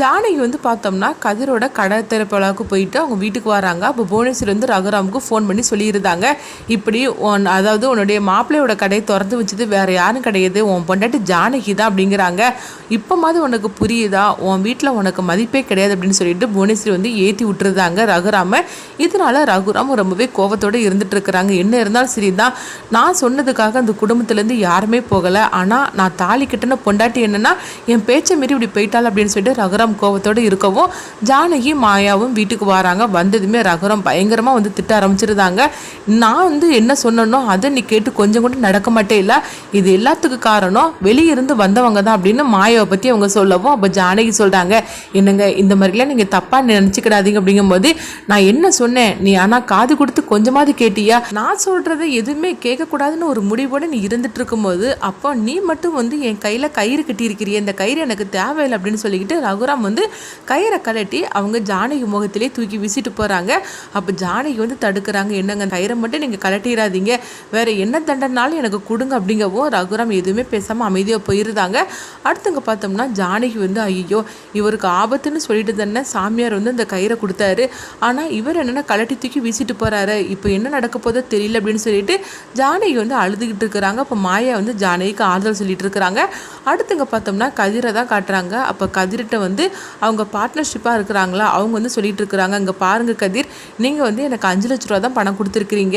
ஜானகி வந்து பார்த்தோம்னா கதிரோட கடை போயிட்டு அவங்க வீட்டுக்கு வராங்க. அப்போ புவனேஸ்வர் வந்து ரகுராமுக்கு ஃபோன் பண்ணி சொல்லியிருந்தாங்க. இப்படி உன் அதாவது உன்னுடைய மாப்பிள்ளையோட கடையை திறந்து வச்சது வேறு யாரும் கிடையாது. உன் பொண்டாட்டி ஜானகி தான் அப்படிங்கிறாங்க. இப்போ மாதிரி உனக்கு புரியுதா? உன் வீட்டில் உனக்கு மதிப்பே கிடையாது அப்படின்னு சொல்லிட்டு புவனேஸ்வரி வந்து ஏற்றி விட்டுருந்தாங்க ரகுராம. இதனால ரகுராம் ரொம்பவே கோவத்தோடு இருந்துட்டு இருக்கிறாங்க. என்ன இருந்தாலும் சரி தான் நான் சொன்னதுக்காக அந்த குடும்பத்துலேருந்து யாருமே போகலை. ஆனால் நான் தாலி கட்டின பொண்டாட்டி என்னென்னா என் பேச்சை மீறி இப்படி போயிட்டாள் அப்படின்னு சொல்லிட்டு ரகுராம் கோவத்தோடு இருக்கவும் ஜானகி மாயாவும் வீட்டுக்கு வராங்க. வந்ததுமே ரகுராம் பயங்கரமாக வந்து திட்ட ஆரம்பிச்சிருந்தாங்க. நான் வந்து என்ன சொன்னனோ அதை நீ கேட்டு கொஞ்சம் கூட நடக்க மாட்டே இல்லை. இது எல்லாத்துக்கு காரணம் வெளியே இருந்து வந்தவங்க தான் அப்படின்னு மாயாவை பற்றி அவங்க சொல்லவும் அப்போ ஜானகி சொல்கிறாங்க என்னங்க இந்த மாதிரிலாம் நீங்கள் தப்பாக நினச்சிக்கிடாதீங்க அப்படிங்கும்போது நான் என்ன சொன்னேன்? நீ ஆனால் காது கொடுத்து கொஞ்சமாவது கேட்டியா? நான் சொல்கிறத எதுவுமே கேட்கக்கூடாதுன்னு ஒரு முடிவோடு நீ இருந்துட்டு இருக்கும்போது அப்போ நீ மட்டும் வந்து என் கையில் கயிறு கட்டியிருக்கிறிய. இந்த கயிறு எனக்கு தேவையில்லை அப்படின்னு சொல்லிக்கிட்டு ரகுராம் வந்து கயிறை கலட்டி அவங்க ஜானகி முகத்திலே தூக்கி வீசிட்டு போகிறாங்க அப்போ ஜானகி வந்து தடுக்கிறாங்க. என்னங்க கயிறை மட்டும் நீங்கள் கலட்டிடாதீங்க வேற என்ன தண்டனாலும் எனக்கு கொடுங்க அப்படிங்கவும் ரகுராம் எதுவுமே பேசாமல் அமைதியாக போயிருந்தாங்க. அடுத்தங்க பார்த்தோம்னா ஜானகி வந்து ஐயோ இவருக்கு ஆபத்துன்னு சொல்லிட்டு தானே சாமியார் வந்து அந்த கயிறை கொடுத்தாரு. ஆனால் இவர் என்னென்ன கலட்டி தூக்கி வீசிட்டு போகிறாரு இப்போ என்ன நடக்க போதோ தெரியல அப்படின்னு சொல்லிட்டு ஜானகி வந்து அழுதுகிட்டு இருக்கிறாங்க. அப்போ மாயா வந்து ஜானகிக்கு ஆறுதல் சொல்லிட்டு இருக்கிறாங்க. அடுத்துங்க பார்த்தோம்னா கதிரை தான் காட்டுறாங்க. அப்போ கதிர்கிட்ட வந்து வந்து அவங்க பார்ட்னர்ஷிப்பாக இருக்கிறாங்களா? அவங்க வந்து சொல்லிகிட்டு இருக்கிறாங்க இங்கே பாருங்கள் கதிர் நீங்கள் வந்து எனக்கு அஞ்சு லட்ச ரூபா தான் பணம் கொடுத்துருக்கிறீங்க.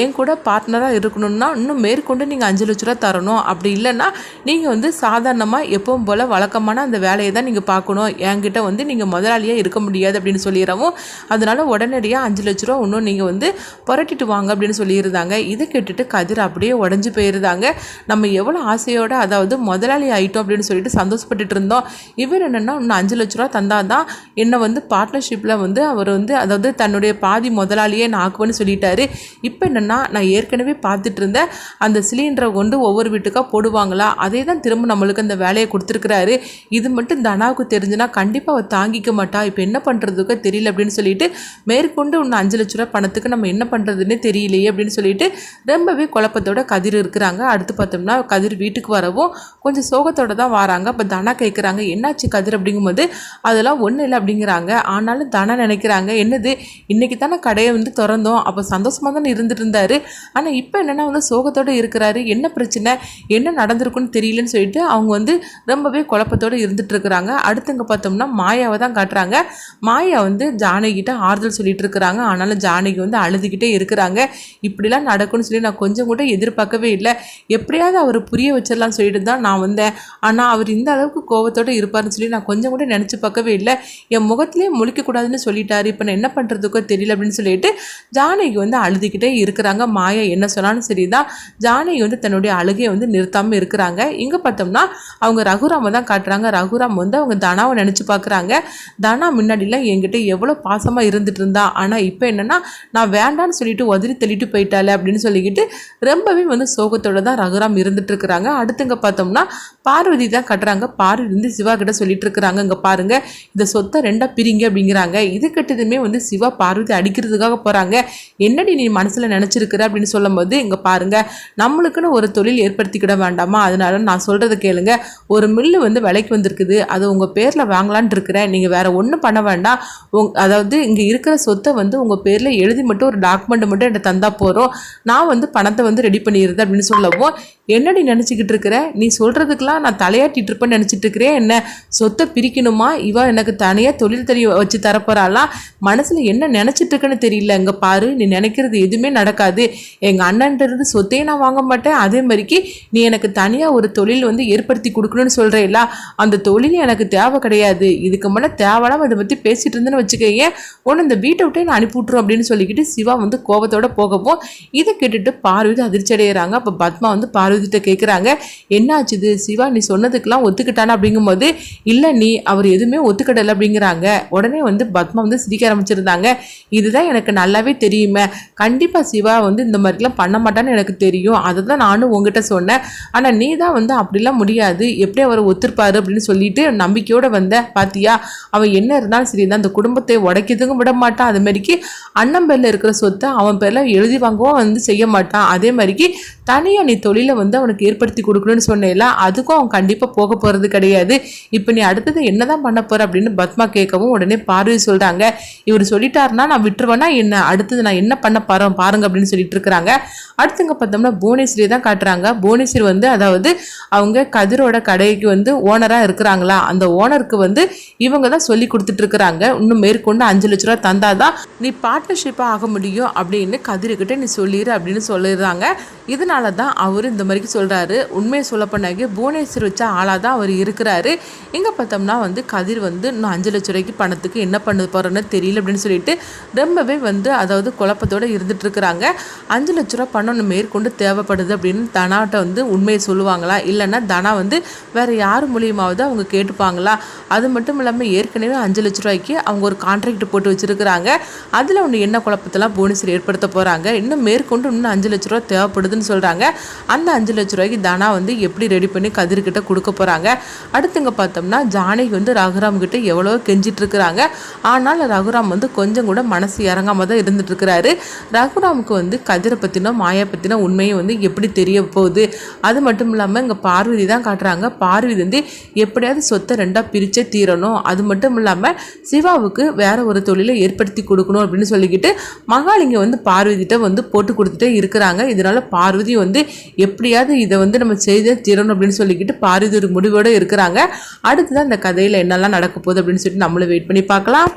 என் கூட பார்ட்னராக இருக்கணும்னா இன்னும் மேற்கொண்டு நீங்கள் அஞ்சு லட்ச ரூபா தரணும். அப்படி இல்லைன்னா நீங்கள் வந்து சாதாரணமாக எப்பவும் போல் வழக்கமான அந்த வேலையை தான் நீங்கள் பார்க்கணும். என்கிட்ட வந்து நீங்கள் முதலாளியாக இருக்க முடியாது அப்படின்னு சொல்லிடுறவும் அதனால் உடனடியாக அஞ்சு லட்ச ரூபா இன்னும் நீங்கள் வந்து புரட்டிட்டு வாங்க அப்படின்னு சொல்லியிருந்தாங்க. இதை கேட்டுட்டு கதிர் அப்படியே உடஞ்சி போயிருந்தாங்க. நம்ம எவ்வளோ ஆசையோடு அதாவது முதலாளி ஆகிட்டோம் அப்படின்னு சொல்லிட்டு சந்தோஷப்பட்டுட்டு இருந்தோம். இவர் என்னென்னா இன்னும் அஞ்சு லட்ச ரூபா தந்தால் தான் என்னை வந்து பார்ட்னர்ஷிப்பில் வந்து அவர் வந்து அதாவது தன்னுடைய பாதி முதலாளியே நான் ஆக்குவேன்னு சொல்லிட்டாரு. இப்போ என்னென்னா நான் ஏற்கனவே பார்த்துட்டு இருந்தேன். அந்த சிலிண்டரை கொண்டு ஒவ்வொரு வீட்டுக்காக போடுவாங்களா? அதே தான் திரும்ப நம்மளுக்கு அந்த வேலையை கொடுத்துருக்குறாரு. இது மட்டும் தனாவுக்கு தெரிஞ்சுன்னா கண்டிப்பாக அவள் தாங்கிக்க மாட்டா. இப்போ என்ன பண்ணுறதுக்கோ தெரியல அப்படின்னு சொல்லிட்டு மேற்கொண்டு இன்னும் அஞ்சு லட்ச ரூபா பணத்துக்கு நம்ம என்ன பண்ணுறதுன்னு தெரியலையே அப்படின்னு சொல்லிட்டு ரொம்பவே குழப்பத்தோட கதிர் இருக்கிறாங்க. அடுத்து பார்த்தோம்னா கதிர் வீட்டுக்கு வரவும் கொஞ்சம் சோகத்தோட தான் வராங்க. இப்போ தனா கேட்குறாங்க என்னாச்சு கதிர்? அப்படிங்கும்போது அதெல்லாம் ஒன்றும் இல்லை அப்படிங்கிறாங்க. ஆனாலும் தானே நினைக்கிறாங்க என்னது இன்றைக்கி தானே கடையை வந்து திறந்தோம் அப்போ சந்தோஷமாக தானே இருந்துட்டு இருந்தார். ஆனால் இப்போ என்னென்னா வந்து சோகத்தோடு இருக்கிறாரு. என்ன பிரச்சனை என்ன நடந்திருக்குன்னு தெரியலன்னு சொல்லிட்டு அவங்க வந்து ரொம்பவே குழப்பத்தோடு இருந்துட்டு இருக்கிறாங்க. அடுத்தங்க பார்த்தோம்னா மாயாவை தான் காட்டுறாங்க. மாயா வந்து ஜானகிட்ட ஆறுதல் சொல்லிட்டு இருக்கிறாங்க. ஆனாலும் ஜானகி வந்து அழுதுகிட்டே இருக்கிறாங்க. இப்படிலாம் நடக்கும்னு சொல்லி நான் கொஞ்சம் கூட எதிர்பார்க்கவே இல்லை. எப்படியாவது அவர் புரிய வச்சிடலாம்னு சொல்லிட்டு தான் நான் வந்தேன். ஆனால் அவர் இந்த அளவுக்கு கோபத்தோடு இருப்பார்னு சொல்லி நான் கொஞ்சம் கூட நினச்சி பார்க்கவே இல்லை. என் முகத்திலே முழிக்கக்கூடாதுன்னு சொல்லிட்டாரு. இப்போ நான் என்ன பண்ணுறதுக்கோ தெரியல அப்படின்னு சொல்லிட்டு ஜானகி வந்து அழுதுகிட்டே இருக்கிறாங்க. மாயா என்ன சொன்னாலும் சரி தான் ஜானகி வந்து தன்னுடைய அழுகையை வந்து நிறுத்தாமல் இருக்கிறாங்க. இங்கே பார்த்தோம்னா அவங்க ரகுராமை தான் காட்டுறாங்க. ரகுராம் வந்து அவங்க தனாவை நினச்சி பார்க்குறாங்க. தனா முன்னாடிலாம் என்கிட்ட எவ்வளோ பாசமாக இருந்துட்டு இருந்தா. ஆனால் இப்போ என்னென்னா நான் வேண்டான்னு சொல்லிட்டு உதறி தள்ளிட்டு போயிட்டாலே அப்படின்னு சொல்லிக்கிட்டு ரொம்பவே வந்து சோகத்தோட தான் ரகுராம் இருந்துட்டு இருக்கிறாங்க. அடுத்துங்க பார்த்தோம்னா பார்வதி தான் கட்டுறாங்க. பார்வதி வந்து சிவா கிட்ட சொல்லிட்டு இருக்கிறாங்க. இங்கே பாருங்க. இந்த சொத்தை ரெண்டா பிரிங்க அப்படிங்கிறாங்க. இது கட்டதுமே வந்து சிவா பார்வதி அடிக்கிறதுக்காக போகிறாங்க என்னடி நீ மனசில் நினச்சிருக்கிற அப்படின்னு சொல்லும்போது இங்கே பாருங்க. நம்மளுக்குன்னு ஒரு தொழில் ஏற்படுத்திக்கிட வேண்டாமா? அதனால நான் சொல்கிறத கேளுங்க. ஒரு மில்லு வந்து விலைக்கு வந்திருக்குது. அது உங்கள் பேரில் வாங்கலான் இருக்கிறேன். நீங்கள் வேற ஒன்றும் பண்ண வேண்டாம். உங் அதாவது இங்கே இருக்கிற சொத்தை வந்து உங்கள் பேரில் எழுதி மட்டும் ஒரு டாக்குமெண்ட் மட்டும் என்கிட்ட தந்தா போகிறோம் நான் வந்து பணத்தை வந்து ரெடி பண்ணிடுறது அப்படின்னு சொல்லவும் என்னடி நினச்சிக்கிட்டு இருக்கிற? நீ சொல்கிறதுக்கெலாம் நான் தலையாட்டிட்டு இருப்பேன்னு நினச்சிட்டு இருக்கிறேன் என்ன? சொத்தை பிரிக்கணுமா இவ எனக்கு தனியாக தொழில் தெரிய வச்சு தரப்போறாளா? மனசில் என்ன நினச்சிட்டு இருக்குன்னு தெரியல. இங்கே பாரு நீ நினைக்கிறது எதுவுமே நடக்காது. எங்கள் அண்ணன்றது சொத்தையே சொத்தையும் நான் வாங்க மாட்டேன். அதே மாதிரிக்கு நீ எனக்கு தனியாக ஒரு தொழில் வந்து ஏற்படுத்தி கொடுக்கணும்னு சொல்கிறேல்ல அந்த தொழில் எனக்கு தேவை கிடையாது. இதுக்கு முன்னே தேவையில்லாம அதை பற்றி பேசிகிட்டு இருந்தேன்னு வச்சுக்கோங்க ஒன்று இந்த வீட்டை விட்டே நான் அனுப்பிவிட்ருவோம் அப்படின்னு சொல்லிக்கிட்டு சிவா வந்து கோபத்தோட போகவும் இதை கேட்டுட்டு பார்வதி அதிர்ச்சி அடைகிறாங்க அப்போ பத்மா வந்து பார்வதிட்ட கேட்குறாங்க என்னாச்சு இது? சிவா நீ சொன்னதுக்கெல்லாம் ஒத்துக்கிட்டானா? அப்படிங்கும்போது இல்லை நீ அவர் எதுவுமே ஒத்துக்கிடலை அப்படிங்கிறாங்க. உடனே வந்து பத்மா வந்து சிரிக்க ஆரம்பிச்சிருந்தாங்க. இதுதான் எனக்கு நல்லாவே தெரியுமே. கண்டிப்பாக சிவா வந்து இந்த மாதிரிலாம் பண்ண மாட்டான்னு எனக்கு தெரியும். அதை தான் நானும் உங்ககிட்ட சொன்னேன். ஆனால் நீ தான் வந்து அப்படிலாம் முடியாது. எப்படி அவர் ஒத்துருப்பாரு அப்படின்னு சொல்லிட்டு நம்பிக்கையோட வந்த பாத்தியா? அவன் என்ன இருந்தாலும் சரி தான் அந்த குடும்பத்தை உடைக்கிறதுக்கும் விட மாட்டான். அது மாதிரிக்கு அண்ணன் பேரில் இருக்கிற சொத்தை அவன் பேரில் எழுதி வாங்கவும் வந்து செய்ய மாட்டான். அதே மாதிரிக்கு தனியாக நீ தொழிலை வந்து அவனுக்கு ஏற்படுத்தி கொடுக்கணும்னு சொன்னேல அதுக்கும் அவன் கண்டிப்பாக போக போகிறது கிடையாது. இப்போ நீ அடுத்தது என்னதான் பண்ண போற அப்படின்னு பத்மா கேட்கவும் உடனே பார்வதி சொல்கிறாங்க இவர் சொல்லிட்டாருன்னா நான் விட்டுருவேன்னா என்ன? அடுத்தது நான் என்ன பண்ண பாரு பாருங்க அப்படின்னு சொல்லிட்டு இருக்கிறாங்க. அடுத்துங்க பார்த்தோம்னா புவனேஸ்வரி தான் காட்டுறாங்க. புவனேஸ்வரி வந்து அதாவது அவங்க கதிரோட கடைக்கு வந்து ஓனராக இருக்கிறாங்களா? அந்த ஓனருக்கு வந்து இவங்க தான் சொல்லி கொடுத்துட்டு இருக்கிறாங்க. இன்னும் மேற்கொண்டு அஞ்சு லட்ச ரூபா தந்தாதான் நீ பார்ட்னர்ஷிப்பாக ஆக முடியும் அப்படின்னு கதிர்கிட்ட நீ சொல்லிடு அப்படின்னு சொல்லிடுறாங்க. இதனால தான் அவர் இந்த மாதிரி சொல்கிறாரு உண்மையை சொல்ல பண்ணாக்கி புவனேஸ்வர் வச்ச ஆளாக தான் அவர் இருக்கிறாரு. இங்கே பார்த்தோம்னா வந்து கதிர் வந்து இன்னும் அஞ்சு லட்ச ரூபாய்க்கு பணத்துக்கு என்ன பண்ண போகிறோன்னு தெரியல அப்படின்னு சொல்லிட்டு ரொம்பவே வந்து அதாவது குழப்பத்தோடு இருந்துட்டு இருக்கிறாங்க. அஞ்சு லட்ச ரூபா பணம் ஒன்று மேற்கொண்டு தேவைப்படுது அப்படின்னு தனாட்ட வந்து உண்மையை சொல்லுவாங்களா? இல்லைன்னா தனா வந்து வேறு யார் மூலியமாவது அவங்க கேட்டுப்பாங்களா? அது மட்டும் இல்லாமல் ஏற்கனவே அஞ்சு லட்ச ரூபாய்க்கு அவங்க ஒரு கான்ட்ராக்ட் போட்டு வச்சிருக்கிறாங்க. அதில் ஒன்று என்ன குழப்பத்தெல்லாம் போனஸர் ஏற்படுத்த போகிறாங்க இன்னும் மேற்கொண்டு இன்னும் அஞ்சு லட்ச ரூபா தேவைப்படுதுன்னு சொல்கிறாங்க அந்த அஞ்சு லட்ச ரூபாய்க்கு தனா வந்து எப்படி ரெடி பண்ணி கதிர்கிட்ட கொடுக்க போகிறாங்க அடுத்துங்க பார்த்தோம்னா ஜானகி வந்து ரகுராம் கிட்ட எவ்வளோ கெஞ்சிட்டு இருக்கிறாங்க ஆனால் ரகுராம் வந்து கொஞ்சம் கூட மனசு இறங்காம தான் இருந்துட்டு இருக்கிறாரு ரகுராமுக்கு வந்து கதிரை பற்றினோ மாயா பற்றினோ உண்மையை வந்து எப்படி தெரிய போகுது? அது மட்டும் இல்லாமல் இங்கே பார்வதி தான் காட்டுறாங்க. பார்வதி வந்து எப்படியாவது சொத்தை ரெண்டாக பிரிச்சே தீரணும். அது மட்டும் இல்லாமல் சிவாவுக்கு வேற ஒரு தொழிலை ஏற்படுத்தி கொடுக்கணும் அப்படின்னு சொல்லிக்கிட்டு மகாலிங்க வந்து பார்வதிட்ட வந்து போட்டு கொடுத்துட்டே இருக்கிறாங்க. இதனால பார்வதி வந்து எப்படியாவது இதை வந்து நம்ம செய்தே தீரணும் அப்படின்னு சொல்லிக்கிட்டு பார்வதி ஒரு முடிவோடு இருக்கிறாங்க. அடுத்ததான் இந்த கதையில் என்னெல்லாம் நடக்க போகுது அப்படின்னு சொல்லிட்டு நம்மளும் வெயிட் பண்ணி பார்க்கலாம்.